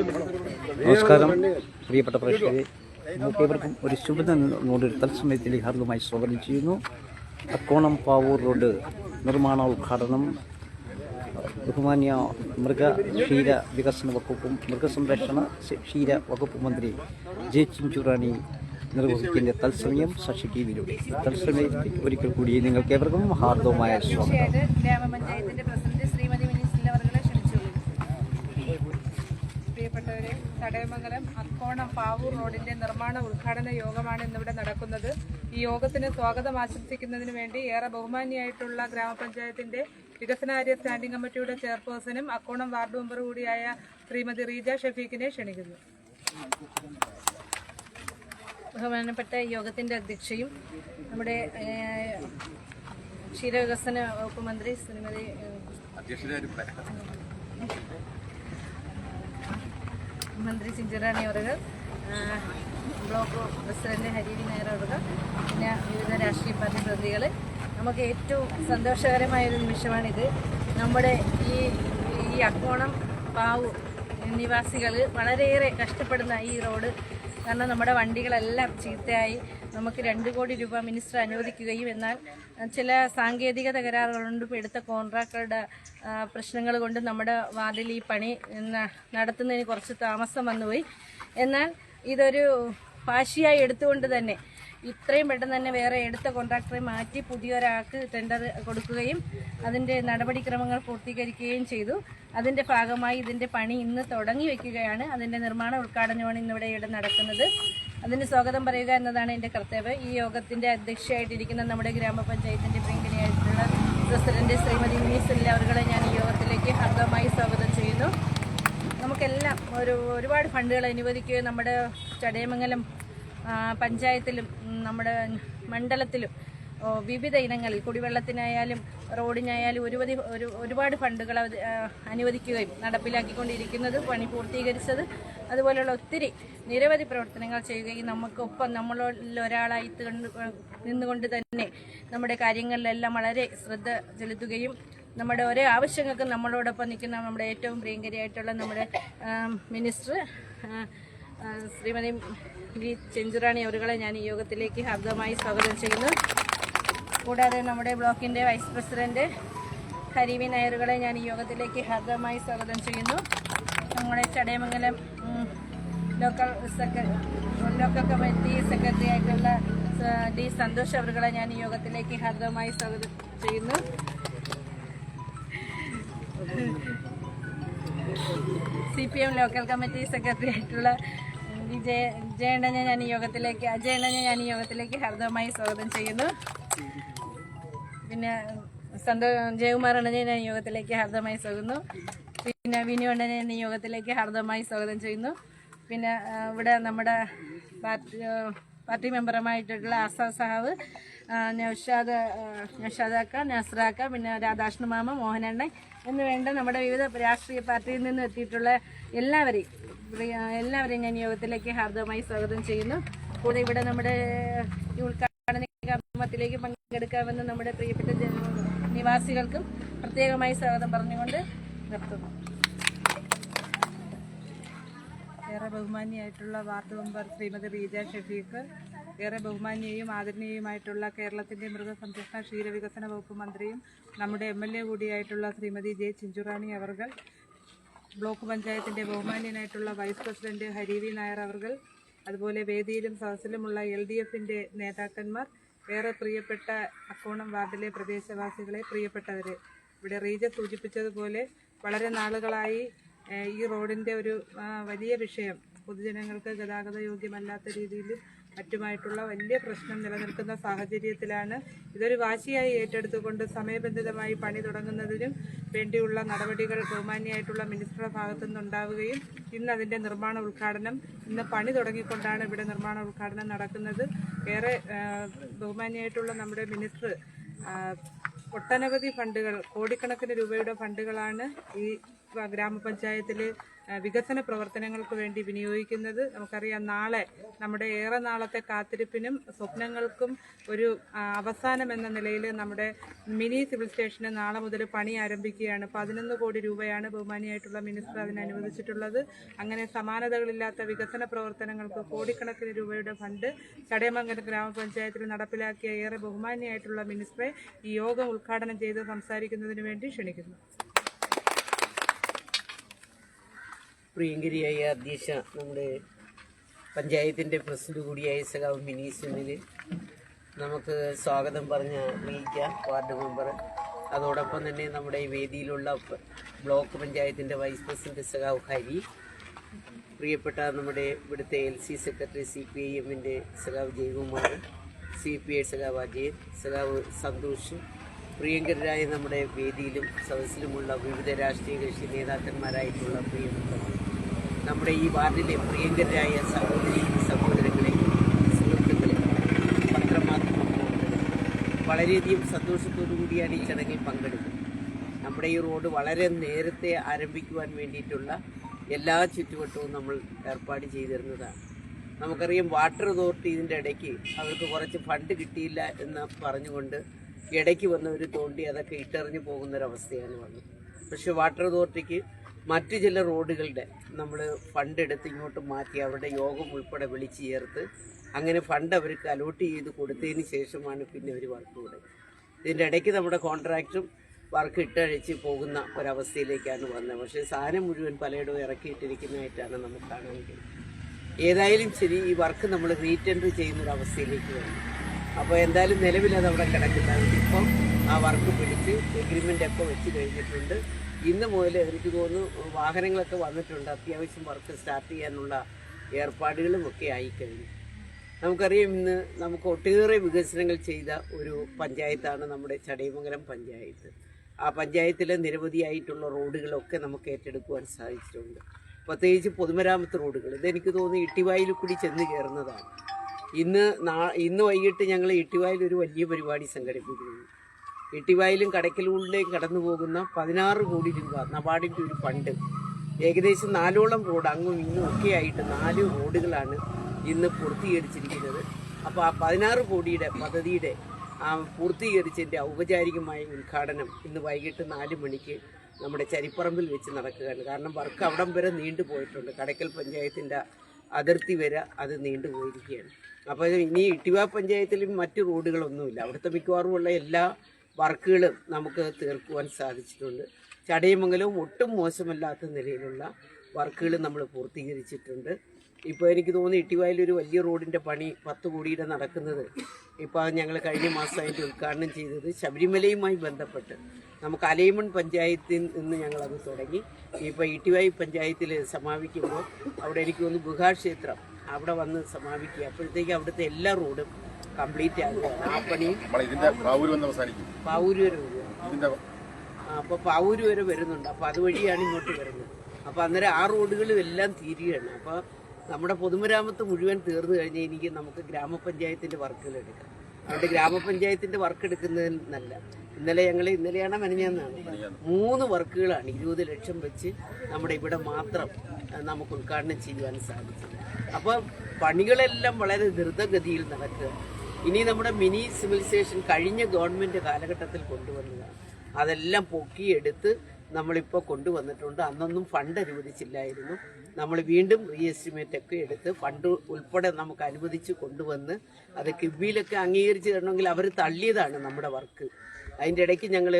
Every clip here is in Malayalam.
നമസ്കാരം. പ്രിയപ്പെട്ട പ്രേക്ഷകരെ നമുക്കേവർക്കും ഒരു ശുഭദിനം ഒരു തത്സമയത്തിലേക്ക് ഹാർദമായി സ്വാഗതം ചെയ്യുന്നു. അക്കോണം പാവൂർ റോഡ് നിർമ്മാണ ഉദ്ഘാടനം ബഹുമാന്യ മൃഗ ക്ഷീര വികസന വകുപ്പും മൃഗസംരക്ഷണ ക്ഷീര വകുപ്പ് മന്ത്രി ജെ ചിഞ്ചുറാണി നിർവഹിക്കുന്ന തത്സമയം ശശി ടി വിയിലൂടെ. തത്സമയത്തിൽ ഒരിക്കൽ കൂടി നിങ്ങൾക്ക് ഏവർക്കും ഹാർദവമായ സ്വാഗതം തീർച്ചയായിട്ടും ഗ്രാമപഞ്ചായത്തിന്റെ പ്രസിഡന്റ് ശ്രീമതി മിനിസിൽ അവർകളെ ക്ഷണിച്ചോളൂ പ്രിയപ്പെട്ടവരെ തടയമംഗലം അക്കോണം പാവൂർ റോഡിന്റെ നിർമ്മാണ ഉദ്ഘാടന യോഗമാണ് ഇന്നിവിടെ നടക്കുന്നത്. ഈ യോഗത്തിന് സ്വാഗതം ആശംസിക്കുന്നതിന് വേണ്ടി ഏറെ ബഹുമാനിയായിട്ടുള്ള ഗ്രാമപഞ്ചായത്തിന്റെ വികസനകാര്യ സ്റ്റാൻഡിംഗ് കമ്മിറ്റിയുടെ ചെയർപേഴ്സണും അക്കോണം വാർഡ് മെമ്പർ കൂടിയായ ശ്രീമതി റീജ ഷഫീഖിനെ ക്ഷണിക്കുന്നു. ബഹുമാനപ്പെട്ട യോഗത്തിന്റെ അധ്യക്ഷയും നമ്മുടെ ക്ഷീരവികസന വകുപ്പ് മന്ത്രി ശ്രീമതി മന്ത്രി സിഞ്ചുറാണി അവർ ബ്ലോക്ക് പ്രസിഡന്റ് ഹരിവി നായർ അവർക്ക് പിന്നെ വിവിധ രാഷ്ട്രീയ പാർട്ടി പ്രതിനിധികൾ നമുക്ക് ഏറ്റവും സന്തോഷകരമായ ഒരു നിമിഷമാണിത്. നമ്മുടെ ഈ ഈ അക്കോണം പാവു നിവാസികൾ വളരെയേറെ കഷ്ടപ്പെടുന്ന ഈ റോഡ്. കാരണം നമ്മുടെ വണ്ടികളെല്ലാം ചീത്തയായി. നമുക്ക് രണ്ട് കോടി രൂപ മിനിസ്റ്റർ അനുവദിക്കുകയും എന്നാൽ ചില സാങ്കേതിക തകരാറുകൾ കൊണ്ട് എടുത്ത കോൺട്രാക്ടറുടെ പ്രശ്നങ്ങൾ കൊണ്ട് നമ്മുടെ വാർഡിൽ ഈ പണി നടത്തുന്നതിന് കുറച്ച് താമസം വന്നുപോയി. എന്നാൽ ഇതൊരു വാശിയായി എടുത്തുകൊണ്ട് തന്നെ ഇത്രയും പെട്ടെന്ന് തന്നെ വേറെ എടുത്ത കോൺട്രാക്ടറെ മാറ്റി പുതിയൊരാൾക്ക് ടെൻഡർ കൊടുക്കുകയും അതിന്റെ നടപടിക്രമങ്ങൾ പൂർത്തീകരിക്കുകയും ചെയ്തു. അതിന്റെ ഭാഗമായി ഇതിന്റെ പണി ഇന്ന് തുടങ്ങി വയ്ക്കുകയാണ്. അതിന്റെ നിർമ്മാണ ഉദ്ഘാടനമാണ് ഇന്നിവിടെ ഇവിടെ നടക്കുന്നത്. അതിന് സ്വാഗതം പറയുക എന്നതാണ് എന്റെ കർത്തവ്യം. ഈ യോഗത്തിന്റെ അധ്യക്ഷയായിട്ടിരിക്കുന്ന നമ്മുടെ ഗ്രാമപഞ്ചായത്തിന്റെ പ്രിയങ്കനിയായിട്ടുള്ള പ്രസിഡന്റ് ശ്രീമതി മിനിസ് എല്ലാവരുകളെ ഞാൻ ഈ യോഗത്തിലേക്ക് ഹർദ്ദമായി സ്വാഗതം ചെയ്യുന്നു. നമുക്കെല്ലാം ഒരു ഒരുപാട് ഫണ്ടുകൾ അനുവദിക്കുകയും നമ്മുടെ ചടയമംഗലം പഞ്ചായത്തിലും നമ്മുടെ മണ്ഡലത്തിലും വിവിധ ഇനങ്ങളിൽ കുടിവെള്ളത്തിനായാലും റോഡിനായാലും ഒരുപതി ഒരു ഒരുപാട് ഫണ്ടുകൾ അനുവദിക്കുകയും നടപ്പിലാക്കിക്കൊണ്ടിരിക്കുന്നത് പണി പൂർത്തീകരിച്ചത്. അതുപോലെയുള്ള ഒത്തിരി നിരവധി പ്രവർത്തനങ്ങൾ ചെയ്യുകയും നമുക്കൊപ്പം നമ്മളിൽ ഒരാളായി കൊണ്ട് നിന്നുകൊണ്ട് തന്നെ നമ്മുടെ കാര്യങ്ങളിലെല്ലാം വളരെ ശ്രദ്ധ ചെലുത്തുകയും നമ്മുടെ ഓരോ ആവശ്യങ്ങൾക്കും നമ്മളോടൊപ്പം നിൽക്കുന്ന നമ്മുടെ ഏറ്റവും പ്രിയങ്കരിയായിട്ടുള്ള നമ്മുടെ മിനിസ്റ്റർ ശ്രീമതി വി ചെഞ്ചുറാണി അവരുകളെ ഞാൻ ഈ യോഗത്തിലേക്ക് ഹർദ്ദമായി സ്വാഗതം ചെയ്യുന്നു. കൂടാതെ നമ്മുടെ ബ്ലോക്കിന്റെ വൈസ് പ്രസിഡന്റ് ഹരിവി നായറുകളെ ഞാൻ ഈ യോഗത്തിലേക്ക് ഹാർദമായി സ്വാഗതം ചെയ്യുന്നു. നമ്മുടെ Chadayamangalam local local committee secretary ആയിട്ടുള്ള ഡി സന്തോഷ് അവരുകളെ ഞാൻ ഈ യോഗത്തിലേക്ക് ഹാർദമായി സ്വാഗതം ചെയ്യുന്നു. C P M local committee secretary ആയിട്ടുള്ള ജയ ജയണ്ണനെ ഞാൻ ഈ യോഗത്തിലേക്ക് അജയണ്ണനെ ഞാൻ ഈ യോഗത്തിലേക്ക് ഹാർദമായി സ്വാഗതം ചെയ്യുന്നു. പിന്നെ സന്തോഷം ജയകുമാർ അണ്ണനെ യോഗത്തിലേക്ക് ഹാർദമായി സ്വാഗതം. പിന്നെ വിനു അണ്ണനെ യോഗത്തിലേക്ക് ഹാർദമായി സ്വാഗതം ചെയ്യുന്നു. പിന്നെ ഇവിടെ നമ്മുടെ പാർട്ടി പാർട്ടി മെമ്പറുമായിട്ടുള്ള ആസാദ് സാഹബ് നൌഷാദ് നൌഷാദാക്ക നസ്രാക്ക പിന്നെ രാധാകൃഷ്ണ മാമ മോഹനണ്ണൻ എന്ന് വേണ്ട നമ്മുടെ വിവിധ രാഷ്ട്രീയ പാർട്ടിയിൽ നിന്ന് എത്തിയിട്ടുള്ള എല്ലാവരെയും എല്ലാവരെയും ഞാൻ യോഗത്തിലേക്ക് ഹാർദമായി സ്വാഗതം ചെയ്യുന്നു. കൂടെ ഇവിടെ നമ്മുടെ കർമ്മത്തിലേക്ക് പങ്കെടുക്കാമെന്ന് നമ്മുടെ പ്രിയപ്പെട്ട നിവാസികൾക്കും പ്രത്യേകമായി സ്വാഗതം പറഞ്ഞുകൊണ്ട് നിർത്തുന്നു. ഏറെ ബഹുമാനിയായിട്ടുള്ള വാർഡ് മെമ്പർ ശ്രീമതി റീജ ഷഫീഖ് ഏറെ ബഹുമാന്യയും ആദരണീയമായിട്ടുള്ള കേരളത്തിന്റെ മൃഗസംരക്ഷണ ക്ഷീരവികസന വകുപ്പ് മന്ത്രിയും നമ്മുടെ എം എൽ എ കൂടിയായിട്ടുള്ള ശ്രീമതി ജെ ചിഞ്ചുറാണി അവർകൾ ബ്ലോക്ക് പഞ്ചായത്തിന്റെ ബഹുമാന്യനായിട്ടുള്ള വൈസ് പ്രസിഡന്റ് ഹരിവി നായർ അവർകൾ അതുപോലെ വേദിയിലും സദസ്സിലുമുള്ള എൽ ഡി എഫിന്റെ നേതാക്കന്മാർ ഏറെ പ്രിയപ്പെട്ട അക്കോണം വാർഡിലെ പ്രദേശവാസികളെ പ്രിയപ്പെട്ടവരെ ഇവിടെ റീജ സൂചിപ്പിച്ചതുപോലെ വളരെ നാളുകളായി ഈ റോഡിന്റെ ഒരു വലിയ വിഷയം പൊതുജനങ്ങൾക്ക് ഗതാഗത യോഗ്യമല്ലാത്ത രീതിയിൽ മറ്റുമായിട്ടുള്ള വലിയ പ്രശ്നം നിലനിൽക്കുന്ന സാഹചര്യത്തിലാണ് ഇതൊരു വാശിയായി ഏറ്റെടുത്തുകൊണ്ട് സമയബന്ധിതമായി പണി തുടങ്ങുന്നതിനും വേണ്ടിയുള്ള നടപടികൾ ബഹുമാന്യായിട്ടുള്ള മിനിസ്റ്ററുടെ ഭാഗത്തു നിന്നുണ്ടാവുകയും ഇന്ന് അതിന്റെ നിർമ്മാണ ഉദ്ഘാടനം ഇന്ന് പണി തുടങ്ങിക്കൊണ്ടാണ് ഇവിടെ നിർമ്മാണ ഉദ്ഘാടനം നടക്കുന്നത്. ഏറെ ബഹുമാന്യായിട്ടുള്ള നമ്മുടെ മിനിസ്റ്റർ ഒട്ടനവധി ഫണ്ടുകൾ കോടിക്കണക്കിന് രൂപയുടെ ഫണ്ടുകളാണ് ഈ ഗ്രാമപഞ്ചായത്തിൽ വികസന പ്രവർത്തനങ്ങൾക്ക് വേണ്ടി വിനിയോഗിക്കുന്നത് നമുക്കറിയാം നാളെ നമ്മുടെ ഏറെ നാളത്തെ കാത്തിരിപ്പിനും സ്വപ്നങ്ങൾക്കും ഒരു അവസാനം എന്ന നിലയിൽ നമ്മുടെ മിനി സിവിൽ സ്റ്റേഷന് നാളെ മുതൽ പണി ആരംഭിക്കുകയാണ്. പതിനൊന്ന് കോടി രൂപയാണ് ബഹുമാനിയായിട്ടുള്ള മിനിസ്റ്റർ അതിന് അനുവദിച്ചിട്ടുള്ളത്. അങ്ങനെ സമാനതകളില്ലാത്ത വികസന പ്രവർത്തനങ്ങൾക്ക് കോടിക്കണക്കിന് രൂപയുടെ ഫണ്ട് ചടയമംഗലം ഗ്രാമപഞ്ചായത്തിൽ നടപ്പിലാക്കിയ ഏറെ ബഹുമാനിയായിട്ടുള്ള മിനിസ്റ്ററെ ഈ യോഗം ഉദ്ഘാടനം ചെയ്ത് സംസാരിക്കുന്നതിന് വേണ്ടി ക്ഷണിക്കുന്നു. പ്രിയങ്കരിയായ അധ്യക്ഷ നമ്മുടെ പഞ്ചായത്തിന്റെ പ്രസിഡന്റ് കൂടിയായ സഖാവ് മിനി സുനിൽ നമുക്ക് സ്വാഗതം പറഞ്ഞ അറിയിക്കാം വാർഡ് മെമ്പർ. അതോടൊപ്പം തന്നെ നമ്മുടെ വേദിയിലുള്ള ബ്ലോക്ക് പഞ്ചായത്തിന്റെ വൈസ് പ്രസിഡന്റ് സഖാവ് ഹരി പ്രിയപ്പെട്ട നമ്മുടെ ഇവിടുത്തെ L C secretary C P I എമ്മിന്റെ സഖാവ് ജയകുമാർ സി പി ഐ സഖാവ് അജയ് സഖാവ് സന്തോഷ് പ്രിയങ്കരായ നമ്മുടെ വേദിയിലും സദസ്സിലുമുള്ള വിവിധ രാഷ്ട്രീയ കക്ഷി നേതാക്കന്മാരായിട്ടുള്ള പ്രിയപ്പെട്ടവർ നമ്മുടെ ഈ വാർഡിലെ പ്രിയങ്കരായ സഹോദരി സഹോദരങ്ങളെ സുഹൃത്തുക്കളെ പത്രമാധ്യമ വളരെയധികം സന്തോഷത്തോടു കൂടിയാണ് ഈ ചടങ്ങിൽ പങ്കെടുക്കുന്നത്. നമ്മുടെ ഈ റോഡ് വളരെ നേരത്തെ ആരംഭിക്കുവാൻ വേണ്ടിയിട്ടുള്ള എല്ലാ ചുറ്റുവട്ടവും നമ്മൾ ഏർപ്പാട് ചെയ്തിരുന്നതാണ്. നമുക്കറിയാം വാട്ടർ അതോറിറ്റി ഇതിന്റെ ഇടയ്ക്ക് അവർക്ക് കുറച്ച് ഫണ്ട് കിട്ടിയില്ല എന്ന് പറഞ്ഞുകൊണ്ട് ഇടയ്ക്ക് വന്നവർ തോണ്ടി അതൊക്കെ ഇട്ടെറിഞ്ഞു പോകുന്നൊരവസ്ഥയാണ് വന്നത്. പക്ഷേ വാട്ടർ അതോറിറ്റിക്ക് മറ്റു ചില റോഡുകളുടെ നമ്മൾ ഫണ്ട് എടുത്ത് ഇങ്ങോട്ട് മാറ്റി അവരുടെ യോഗം ഉൾപ്പെടെ വിളിച്ചു ചേർത്ത് അങ്ങനെ ഫണ്ട് അവർക്ക് അലോട്ട് ചെയ്ത് കൊടുത്തതിന് ശേഷമാണ് പിന്നെ അവർ വർക്ക് തുടങ്ങി ഇതിന്റെ ഇടയ്ക്ക് നമ്മുടെ കോൺട്രാക്റ്റും വർക്ക് ഇട്ടഴിച്ച് പോകുന്ന ഒരവസ്ഥയിലേക്കാണ് വന്നത്. പക്ഷേ സാധനം മുഴുവൻ പലയിടവും ഇറക്കിയിട്ടിരിക്കുന്നതായിട്ടാണ് നമുക്ക് കാണാൻ കഴിയുന്നത്. ഏതായാലും ശരി ഈ വർക്ക് നമ്മൾ റീറ്റെൻഡർ ചെയ്യുന്നൊരവസ്ഥയിലേക്ക് വന്നു. അപ്പോൾ എന്തായാലും നിലവിൽ അത് അവിടെ കിടക്കുന്നത് ഇപ്പം ആ വർക്ക് പിടിച്ച് എഗ്രിമെന്റ് ഒക്കെ വെച്ച് കഴിഞ്ഞിട്ടുണ്ട്. ഇന്ന് മുതൽ എനിക്ക് തോന്നുന്നു വാഹനങ്ങളൊക്കെ വന്നിട്ടുണ്ട്. അത്യാവശ്യം വർക്ക് സ്റ്റാർട്ട് ചെയ്യാനുള്ള ഏർപ്പാടുകളും ഒക്കെ ആയിക്കഴിഞ്ഞു നമുക്കറിയാം ഇന്ന് നമുക്ക് ഒട്ടേറെ വികസനങ്ങൾ ചെയ്ത ഒരു പഞ്ചായത്താണ് നമ്മുടെ ചടയമംഗലം പഞ്ചായത്ത്. ആ പഞ്ചായത്തിലെ നിരവധിയായിട്ടുള്ള റോഡുകളൊക്കെ നമുക്ക് ഏറ്റെടുക്കുവാൻ സാധിച്ചിട്ടുണ്ട്. പ്രത്യേകിച്ച് പൊതുമരാമത്ത് റോഡുകൾ. ഇതെനിക്ക് തോന്നുന്നു ഇട്ടിവായിൽ കൂടി ചെന്ന് കയറുന്നതാണ് ഇന്ന് നാ ഇന്ന് വൈകിട്ട് ഞങ്ങൾ ഇട്ടിവായിൽ ഒരു വലിയ പരിപാടി സംഘടിപ്പിക്കുന്നു. ഇട്ടിവായിലും കടക്കലൂരിലേക്കും കടന്നു പോകുന്ന പതിനാറ് കോടി രൂപ നബാർഡിന്റെ ഒരു ഫണ്ട്. ഏകദേശം നാലോളം റോഡ് അങ്ങും ഇങ്ങും ഒക്കെ ആയിട്ട് നാല് റോഡുകളാണ് ഇന്ന് പൂർത്തീകരിച്ചിരിക്കുന്നത്. അപ്പോൾ ആ പതിനാറ് കോടിയുടെ പദ്ധതിയുടെ പൂർത്തീകരിച്ചതിന്റെ ഔപചാരികമായ ഉദ്ഘാടനം ഇന്ന് വൈകിട്ട് നാല് മണിക്ക് നമ്മുടെ ചരിപ്പറമ്പിൽ വെച്ച് നടക്കുകയാണ്. കാരണം വർക്ക് അവിടം വരെ നീണ്ടു പോയിട്ടുണ്ട്. കടക്കൽ പഞ്ചായത്തിന്റെ അതിർത്തി വരെ അത് നീണ്ടുപോയിരിക്കുകയാണ് അപ്പോൾ ഇനി ഇട്ടിവ പഞ്ചായത്തിലും മറ്റു റോഡുകളൊന്നുമില്ല. അവിടുത്തെ മിക്കവാറുമുള്ള എല്ലാ വർക്കുകളും നമുക്ക് തീർക്കുവാൻ സാധിച്ചിട്ടുണ്ട്. ചടയമംഗലവും ഒട്ടും മോശമല്ലാത്ത നിലയിലുള്ള വർക്കുകൾ നമ്മൾ പൂർത്തീകരിച്ചിട്ടുണ്ട്. ഇപ്പോൾ എനിക്ക് തോന്നുന്നു ഇട്ടിവായിൽ ഒരു വലിയ റോഡിന്റെ പണി പത്ത് കോടിയുടെ നടക്കുന്നത്. ഇപ്പോൾ ഞങ്ങൾ കഴിഞ്ഞ മാസം അതിന്റെ ഉദ്ഘാടനം ചെയ്തത് ശബരിമലയുമായി ബന്ധപ്പെട്ട്. നമുക്ക് അലൈമൺ പഞ്ചായത്തിൽ നിന്ന് ഞങ്ങളത് തുടങ്ങി. ഇപ്പോൾ ഇട്ടിവായി പഞ്ചായത്തിൽ സമാപിക്കുമ്പോൾ അവിടെ എനിക്ക് തോന്നുന്നു ഗുഹാക്ഷേത്രം അവിടെ വന്ന് സമാപിക്കുക. അപ്പോഴത്തേക്ക് അവിടുത്തെ എല്ലാ റോഡും കംപ്ലീറ്റ് ആകും ആ പാവൂര് വരെ അപ്പോൾ പാവൂര് വരെ വരുന്നുണ്ട്. അപ്പൊ അതുവഴിയാണ് ഇങ്ങോട്ട് വരുന്നത്. അപ്പൊ അന്നേരം ആ റോഡുകളും എല്ലാം തീരുകയാണ് അപ്പൊ നമ്മുടെ പൊതുമരാമത്ത് മുഴുവൻ തീർന്നു കഴിഞ്ഞാൽ എനിക്ക് നമുക്ക് ഗ്രാമപഞ്ചായത്തിന്റെ വർക്കുകൾ എടുക്കാം. അതുകൊണ്ട് ഗ്രാമപഞ്ചായത്തിന്റെ വർക്ക് എടുക്കുന്നതിനല്ല ഇന്നലെ ഞങ്ങൾ ഇന്നലെയാണ് മെനഞ്ഞെന്നാണ്. മൂന്ന് വർക്കുകളാണ് ഇരുപത് ലക്ഷം വെച്ച് നമ്മുടെ ഇവിടെ മാത്രം നമുക്ക് ഉദ്ഘാടനം ചെയ്യുവാൻ സാധിച്ചത്. അപ്പോൾ പണികളെല്ലാം വളരെ ദ്രുതഗതിയിൽ നടക്കുക. ഇനി നമ്മുടെ മിനി സിവിൽ സ്റ്റേഷൻ കഴിഞ്ഞ ഗവൺമെന്റ് കാലഘട്ടത്തിൽ കൊണ്ടുവന്നതാണ്. അതെല്ലാം പൊക്കിയെടുത്ത് നമ്മളിപ്പോൾ കൊണ്ടുവന്നിട്ടുണ്ട്. അന്നൊന്നും ഫണ്ട് അനുവദിച്ചില്ലായിരുന്നു. നമ്മൾ വീണ്ടും റീ എസ്റ്റിമേറ്റ് ഒക്കെ എടുത്ത് ഫണ്ട് ഉൾപ്പെടെ നമുക്ക് അനുവദിച്ച് കൊണ്ടുവന്ന് അത് കിബിയിലൊക്കെ അംഗീകരിച്ച് തരണമെങ്കിൽ അവർ തള്ളിയതാണ് നമ്മുടെ വർക്ക്. അതിന്റെ ഇടയ്ക്ക് ഞങ്ങൾ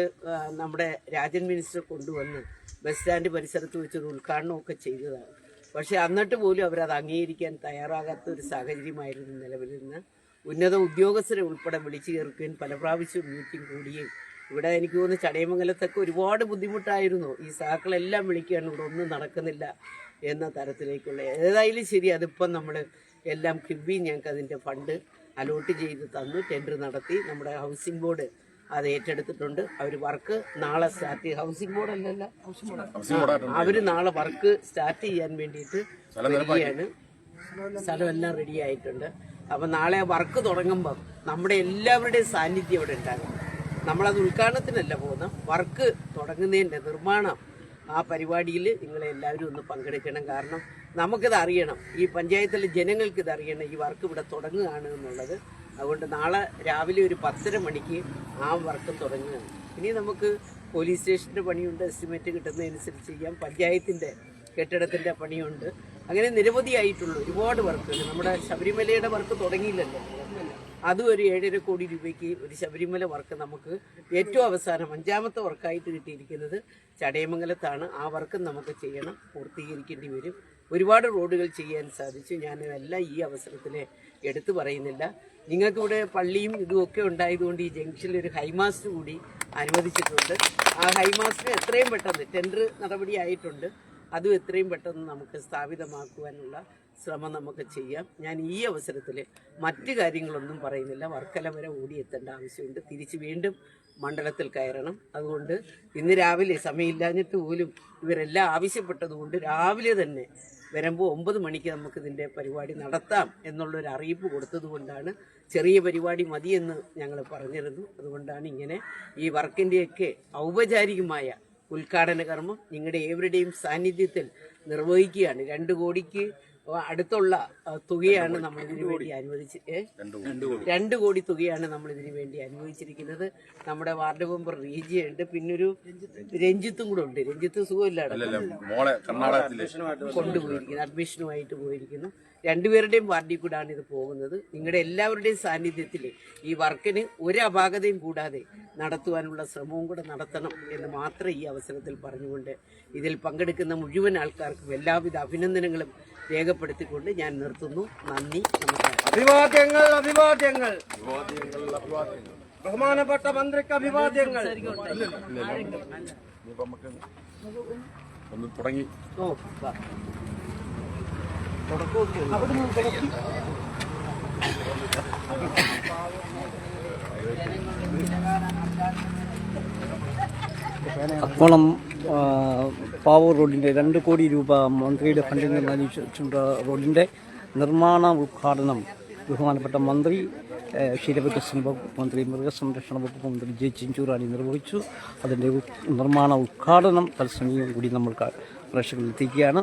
നമ്മുടെ രാജൻ മിനിസ്റ്റർ കൊണ്ടുവന്ന് ബസ് സ്റ്റാൻഡ് പരിസരത്ത് വെച്ചൊരു ഉദ്ഘാടനമൊക്കെ ചെയ്തതാണ്. പക്ഷേ എന്നിട്ട് പോലും അവരത് അംഗീകരിക്കാൻ തയ്യാറാകാത്ത ഒരു സാഹചര്യമായിരുന്നു നിലവിലിരുന്ന് ഉന്നത ഉദ്യോഗസ്ഥരെ ഉൾപ്പെടെ വിളിച്ചു ചേർക്കുകയും പല പ്രാവശ്യം മീറ്റിംഗ് കൂടുകയും ഇവിടെ എനിക്ക് തോന്നുന്നു ചടയമംഗലത്തൊക്കെ ഒരുപാട് ബുദ്ധിമുട്ടായിരുന്നു. ഈ സാക്കളെല്ലാം വിളിക്കുകയാണ് ഇവിടെ ഒന്നും നടക്കുന്നില്ല എന്ന തരത്തിലേക്കുള്ള. ഏതായാലും ശരി അതിപ്പം നമ്മൾ എല്ലാം കിബി ഞങ്ങൾക്ക് അതിന്റെ ഫണ്ട് അലോട്ട് ചെയ്ത് തന്നു ടെൻഡർ നടത്തി. നമ്മുടെ ഹൗസിംഗ് ബോർഡ് അത് ഏറ്റെടുത്തിട്ടുണ്ട്. അവർ വർക്ക് നാളെ സ്റ്റാർട്ട് ചെയ്യും. ഹൗസിംഗ് ബോർഡ് അല്ലല്ല? അവർ നാളെ വർക്ക് സ്റ്റാർട്ട് ചെയ്യാൻ വേണ്ടിയിട്ട് റെഡിയാണ് സ്ഥലമെല്ലാം റെഡി ആയിട്ടുണ്ട്. അപ്പം നാളെ വർക്ക് തുടങ്ങുമ്പം നമ്മുടെ എല്ലാവരുടെയും സാന്നിധ്യം അവിടെ ഉണ്ടാകും. നമ്മളത് ഉദ്ഘാടനത്തിനല്ല പോകുന്ന വർക്ക് തുടങ്ങുന്നതിന്റെ നിർമ്മാണം ആ പരിപാടിയിൽ നിങ്ങളെ എല്ലാവരും ഒന്ന് പങ്കെടുക്കണം. കാരണം നമുക്കിത് അറിയണം. ഈ പഞ്ചായത്തിലെ ജനങ്ങൾക്ക് ഇത് അറിയണം. ഈ വർക്ക് ഇവിടെ തുടങ്ങുകയാണ് എന്നുള്ളത്. അതുകൊണ്ട് നാളെ രാവിലെ ഒരു പത്തര മണിക്ക് ആ വർക്ക് തുടങ്ങുകയാണ്. ഇനി നമുക്ക് പോലീസ് സ്റ്റേഷന്റെ പണിയുണ്ട്. എസ്റ്റിമേറ്റ് കിട്ടുന്നതനുസരിച്ച് ചെയ്യാം. പഞ്ചായത്തിന്റെ കെട്ടിടത്തിന്റെ പണിയുണ്ട്. അങ്ങനെ നിരവധിയായിട്ടുള്ള ഒരുപാട് വർക്കുകൾ. നമ്മുടെ ശബരിമലയുടെ വർക്ക് തുടങ്ങിയില്ലല്ലോ. അതും ഒരു ഏഴര കോടി രൂപയ്ക്ക് ഒരു ശബരിമല വർക്ക് നമുക്ക് ഏറ്റവും അവസാനം അഞ്ചാമത്തെ വർക്കായിട്ട് കിട്ടിയിരിക്കുന്നത് ചടയമംഗലത്താണ്. ആ വർക്കും നമുക്ക് ചെയ്യണം പൂർത്തീകരിക്കേണ്ടി വരും. ഒരുപാട് റോഡുകൾ ചെയ്യാൻ സാധിച്ചു. ഞാൻ എല്ലാം ഈ അവസരത്തിൽ എടുത്തു പറയുന്നില്ല. നിങ്ങൾക്കിവിടെ പള്ളിയും ഇതുമൊക്കെ ഉണ്ടായതുകൊണ്ട് ഈ ജംഗ്ഷനിൽ ഒരു ഹൈമാസ്റ്റ് കൂടി അനുവദിച്ചിട്ടുണ്ട്. ആ ഹൈമാസ്റ്റ് എത്രയും പെട്ടെന്ന് ടെൻഡർ നടപടി ആയിട്ടുണ്ട്. അതും എത്രയും പെട്ടെന്ന് നമുക്ക് സ്ഥാപിതമാക്കുവാനുള്ള ശ്രമം നമുക്ക് ചെയ്യാം. ഞാൻ ഈ അവസരത്തിൽ മറ്റു കാര്യങ്ങളൊന്നും പറയുന്നില്ല. വർക്കല വരെ ഓടിയെത്തേണ്ട ആവശ്യമുണ്ട്. തിരിച്ച് വീണ്ടും മണ്ഡലത്തിൽ കയറണം. അതുകൊണ്ട് ഇന്ന് രാവിലെ സമയമില്ലാഞ്ഞിട്ട് പോലും ഇവരെല്ലാം ആവശ്യപ്പെട്ടതുകൊണ്ട് രാവിലെ തന്നെ വരുമ്പോൾ ഒമ്പത് മണിക്ക് നമുക്ക് ഇതിന്റെ പരിപാടി നടത്താം എന്നുള്ളൊരു അറിയിപ്പ് കൊടുത്തതുകൊണ്ടാണ് ചെറിയ പരിപാടി മതിയെന്ന് ഞങ്ങൾ പറഞ്ഞിരുന്നു. അതുകൊണ്ടാണ് ഇങ്ങനെ ഈ വർക്കിന്റെയൊക്കെ ഔപചാരികമായ ഉദ്ഘാടന കർമ്മം നിങ്ങളുടെ ഏവരുടെയും സാന്നിധ്യത്തിൽ നിർവഹിക്കുകയാണ്. രണ്ട് കോടിക്ക് അടുത്തുള്ള തുകയാണ് നമ്മൾ ഇതിനു വേണ്ടി അനുവദിച്ച് രണ്ടു കോടി. തുകയാണ് നമ്മൾ ഇതിനു വേണ്ടി അനുവദിച്ചിരിക്കുന്നത്. നമ്മുടെ വാർഡ് മെമ്പർ റീജിയ ഉണ്ട്. പിന്നൊരു രഞ്ജിത്തും കൂടെ ഉണ്ട്. രഞ്ജിത്ത് സുഖമില്ലാതെ കൊണ്ടുപോയിരിക്കുന്നു അഡ്മിഷനുമായിട്ട് പോയിരിക്കുന്നു. രണ്ടുപേരുടെയും വാർഡിൽ കൂടാണ് ഇത് പോകുന്നത്. നിങ്ങളുടെ എല്ലാവരുടെയും സാന്നിധ്യത്തിൽ ഈ വർക്കിന് ഒരു അപാകതയും കൂടാതെ നടത്തുവാനുള്ള ശ്രമവും കൂടെ നടത്തണം എന്ന് മാത്രം ഈ അവസരത്തിൽ പറഞ്ഞുകൊണ്ട് ഇതിൽ പങ്കെടുക്കുന്ന മുഴുവൻ ആൾക്കാർക്കും എല്ലാവിധ അഭിനന്ദനങ്ങളും രേഖപ്പെടുത്തിക്കൊണ്ട് ഞാൻ നിർത്തുന്നു. നന്ദി. നമസ്കാരം. അഭിവാദ്യങ്ങൾ അഭിവാദ്യങ്ങൾ. ബഹുമാനപ്പെട്ട മന്ത്രിക്ക് അഭിവാദ്യങ്ങൾ. ഒന്ന് തുടങ്ങി. ആ, പാവൂർ റോഡിന്റെ രണ്ട് കോടി രൂപ മന്ത്രിയുടെ ഫണ്ടിൽ നിന്ന് അനുവദിച്ചിട്ടുള്ള റോഡിന്റെ നിർമ്മാണ ഉദ്ഘാടനം ബഹുമാനപ്പെട്ട മന്ത്രി ക്ഷീരവികസന വകുപ്പ് മന്ത്രി മൃഗസംരക്ഷണ വകുപ്പ് മന്ത്രി ജെ ചിഞ്ചൂറാണി നിർവഹിച്ചു. അതിന്റെ നിർമ്മാണ ഉദ്ഘാടനം തത്സമയം കൂടി നമ്മൾ പ്രേക്ഷകരിൽ എത്തിക്കുകയാണ്.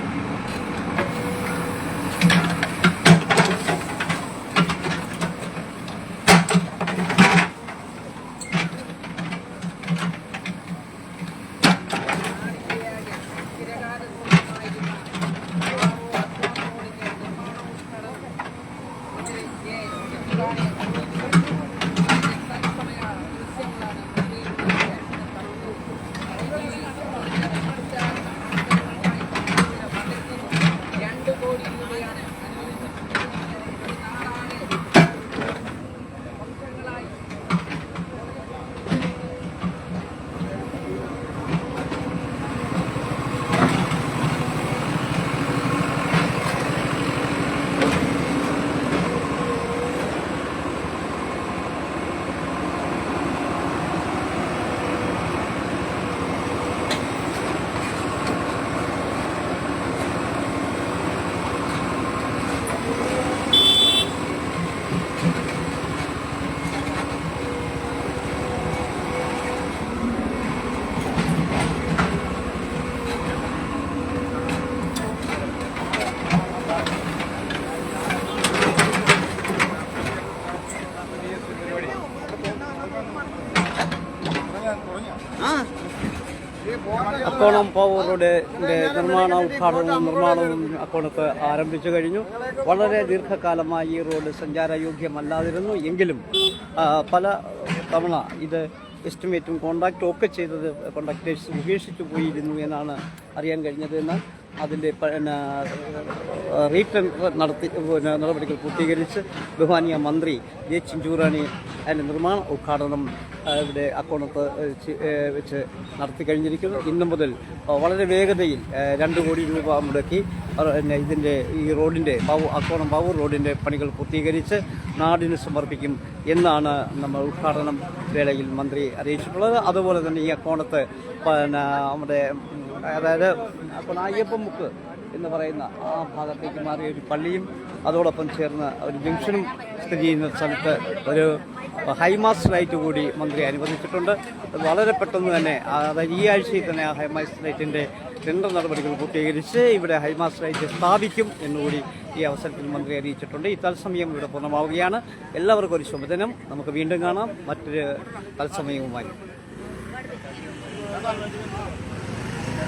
അക്കോണം പാവൂർ റോഡിന്റെ നിർമ്മാണ ഉദ്ഘാടനവും നിർമ്മാണവും അക്കോണത്ത് ആരംഭിച്ചു കഴിഞ്ഞു. വളരെ ദീർഘകാലമായി ഈ റോഡ് സഞ്ചാരയോഗ്യമല്ലാതിരുന്നു. എങ്കിലും പല തവണ ഇത് എസ്റ്റിമേറ്റും കോണ്ടാക്റ്റും ഒക്കെ ചെയ്തത് കോണ്ടാക്ടേഴ്സ് ഉപേക്ഷിച്ചു പോയിരുന്നു എന്നാണ് അറിയാൻ കഴിഞ്ഞത്. എന്നാൽ അതിന്റെ പിന്നെ റീറ്റേൺ നടത്തി പിന്നെ നടപടികൾ പൂർത്തീകരിച്ച് ബഹുമാനിയ മന്ത്രി ജെ ചിഞ്ചൂറാണി അതിന്റെ നിർമ്മാണ ഉദ്ഘാടനം ഇവിടെ അക്കോണത്ത് വെച്ച് നടത്തി കഴിഞ്ഞിരിക്കുന്നു. ഇന്നു മുതൽ വളരെ വേഗതയിൽ രണ്ട് കോടി രൂപ മുടക്കി പിന്നെ ഇതിന്റെ ഈ റോഡിന്റെ പാവൂർ അക്കോണം പാവൂർ റോഡിന്റെ പണികൾ പൂർത്തീകരിച്ച് നാടിന് സമർപ്പിക്കും എന്നാണ് നമ്മൾ ഉദ്ഘാടനം വേളയിൽ മന്ത്രി അറിയിച്ചിട്ടുള്ളത്. അതുപോലെ തന്നെ ഈ അക്കോണത്ത് പിന്നെ നമ്മുടെ അതായത് അപ്പോൾ അയ്യപ്പൻ മുക്ക് എന്ന് പറയുന്ന ആ ഭാഗത്തേക്ക് മാറിയ ഒരു പള്ളിയും അതോടൊപ്പം ചേർന്ന് ഒരു ജംഗ്ഷനും സ്ഥിതി ചെയ്യുന്ന സ്ഥലത്ത് ഒരു ഹൈമാസ് ലൈറ്റ് കൂടി മന്ത്രി അനുവദിച്ചിട്ടുണ്ട്. വളരെ പെട്ടെന്ന് തന്നെ അതായത് ഈ ആഴ്ചയിൽ തന്നെ ആ ഹൈമാസ് ലൈറ്റിന്റെ ടെൻഡർ നടപടികൾ പൂർത്തീകരിച്ച് ഇവിടെ ഹൈമാസ് ലൈറ്റ് സ്ഥാപിക്കും എന്നുകൂടി ഈ അവസരത്തിൽ മന്ത്രി അറിയിച്ചിട്ടുണ്ട്. ഈ തത്സമയം ഇവിടെ പൂർണമാവുകയാണ്. എല്ലാവർക്കും ഒരു ശുഭദിനം. നമുക്ക് വീണ്ടും കാണാം. മറ്റൊരു തത്സമയവുമായി.